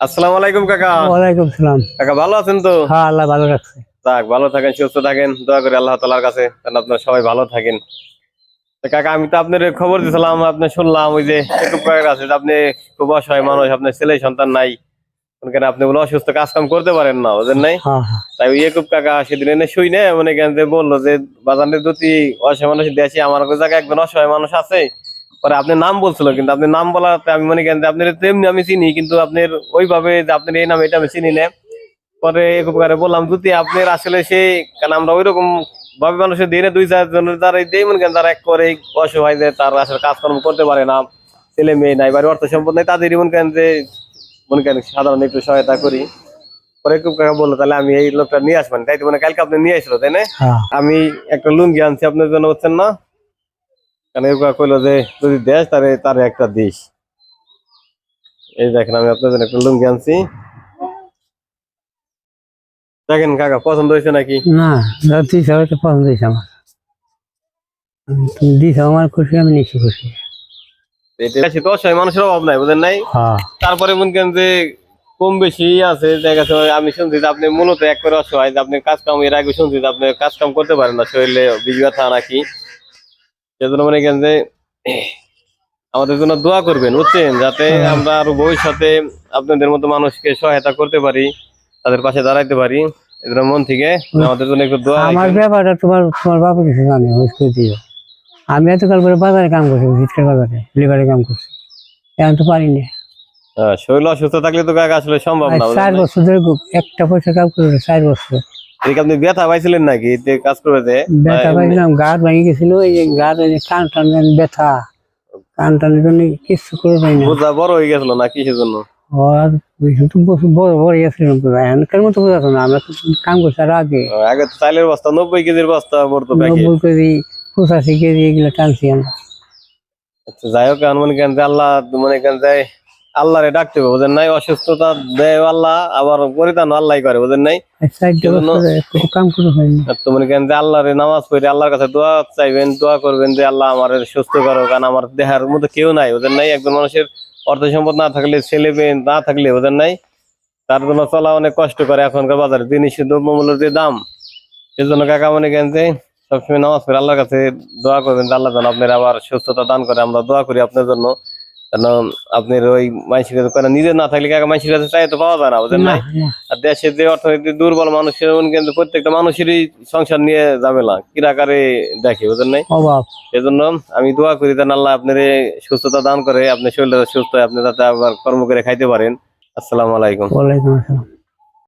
আসসালামু আলাইকুম কাকা। ওয়ালাইকুম সালাম। কাকা ভালো আছেন তো? হ্যাঁ আল্লাহ ভালো রাখছে। ভালো থাকেন সুস্থ থাকেন। দোয়া করি আল্লাহ তালার কাছে যেন আপনারা সবাই ভালো থাকেন। কাকা আমি তো আপনার খবর দিয়েছিলাম আপনি শুনলাম ওই যে যে আপনি খুব অসহায় মানুষ আপনার ছেলে সন্তান নাই। কেন আপনি বলে অসুস্থ কাজ কাম করতে পারেন না বুঝেন নাই? হ্যাঁ হ্যাঁ। তাই ওই ইউটিউব কাকা সেদিন এনে শুই না মানে কেন যে বলল যে বাজারের দুটি অসহায় মানুষ দেশে আমার জায়গায় একজন অসহায় মানুষ আছে। পরে আপনি নাম বলছিল কিন্তু আপনি নাম বলাতে আমি মনে যে আপনার তেমনি আমি চিনি কিন্তু আপনার ওইভাবে যে আপনার এই নাম এটা আমি চিনি না। পরে এরকম করে বললাম যদি আপনার আসলে সে কারণ আমরা ওইরকম ভাবে মানুষের দিনে দুই চার জনের দ্বারা দেই মনে করেন তারা এক করে অসহায় যে তার আসলে কাজকর্ম করতে পারে না ছেলে মেয়ে নাই বাড়ি অর্থ সম্পদ নাই তাদেরই মনে করেন যে মনে করেন সাধারণ একটু সহায়তা করি। পরে খুব কাকা বলল তাহলে আমি এই লোকটা নিয়ে আসবেন তাই তো মানে কালকে আপনি নিয়ে আসলো তাই না? হ্যাঁ। আমি একটা লুঙ্গি আনছি আপনার জন্য হচ্ছেন না? কারণ এরকম কইলো যে যদি দেশ তারে তার একটা দিস এই দেখেন আমি আপনার জন্য একটা লুঙ্গি আনছি। দেখেন কাকা পছন্দ হয়েছে নাকি? না তুই সবাই পছন্দ হয়েছে আমার। তুমি দিস আমার খুশি আমি নিচ্ছি খুশি। এটা অসহায় মানুষের অভাব নাই বুঝেন নাই? হ্যাঁ। তারপরে মনে করেন যে কম বেশি আছে দেখা আমি শুনছি যে আপনি মূলত এক করে অসহায় যে আপনি কাজ কাম এর আগে শুনছি যে আপনি কাজ কাম করতে পারেন না শরীরে বীজ ব্যথা নাকি? সেজন্য মনে করেন যে আমাদের জন্য দোয়া করবেন বুঝছেন? যাতে আমরা আরও ভবিষ্যতে আপনাদের মতো মানুষকে সহায়তা করতে পারি তাদের পাশে দাঁড়াইতে পারি। এজন্য মন থেকে আমাদের জন্য একটু দোয়া আমার ব্যাপারটা তোমার তোমার বাবা কিছু জানে দিও আমি এতকাল করে বাজারে কাম করছি ভিতকের বাজারে লিভারে কাম করছি। এখন তো পারিনি হ্যাঁ, শরীর অসুস্থ থাকলে তো কাকা আসলে সম্ভব না চার বছর ধরে একটা পয়সা কাম করে চার বছর। আপনি ব্যথা পাইছিলেন নাকি? কাজ করে যে? ব্যথা পাইছিলাম ভেঙে গেছিল এই যে কান টান ব্যথা। কান টানের জন্য কিছু করে পাই না। বোঝা বড় হয়ে গেছিল না কিসের জন্য আর তো বড় বড় গেছিলাম তো মতো না আমরা কাম করছি আর আগে। আগে তো চাইলের বস্তা নব্বই কেজির বস্তা পড়তো প্যাকেট। নব্বই কেজি পঁচাশি কেজি এগুলো টানছি আমরা। আচ্ছা, যাই হোক আল্লাহ মনে করেন যে আল্লাহরে ডাকতে হবে বুঝেন নাই? অসুস্থতা দেয় আল্লাহ আবার পরিধান আল্লাহ করে বুঝেন নাই? আর চারটে সেজন্য- বছর একটু কাম করে হয়নি আর তো মনে করেন যে আল্লাহরে নামাজ পড়ে আল্লাহর কাছে দোয়া চাইবেন দোয়া করবেন যে আল্লাহ আমার সুস্থ করো কারণ আমার দেহার মধ্যে কেউ নাই বুঝেন নাই? একজন মানুষের অর্থ সম্পদ না থাকলে ছেলে মেয়ে না থাকলে বুঝেন নাই? তার জন্য চলা অনেক কষ্ট করে এখনকার বাজারে জিনিস দ্রব্যমূল্যের যে দাম। সেজন্য কাকা মনে কেন যে সবসময় নামাজ পড়ে আল্লাহর কাছে দোয়া করবেন যে আল্লাহ যেন আপনার আবার সুস্থতা দান করে আমরা দোয়া করি আপনার জন্য। কেন আপনার ওই মানসিক কারণ নিজে না থাকলে কাকা মানসিক কাছে চাই তো পাওয়া যায় না বুঝলেন না নাই? আর দেশের যে অর্থনৈতিক দুর্বল মানুষের কিন্তু প্রত্যেকটা মানুষেরই সংসার নিয়ে যাবে না কিরাকারে দেখে বুঝলেন নাই? এজন্য আমি দোয়া করি তা আল্লাহ আপনার সুস্থতা দান করে আপনার শরীরটা সুস্থ আপনি তাতে আবার কর্ম করে খাইতে পারেন। আসসালামু আলাইকুম। ওয়ালাইকুম আসসালাম।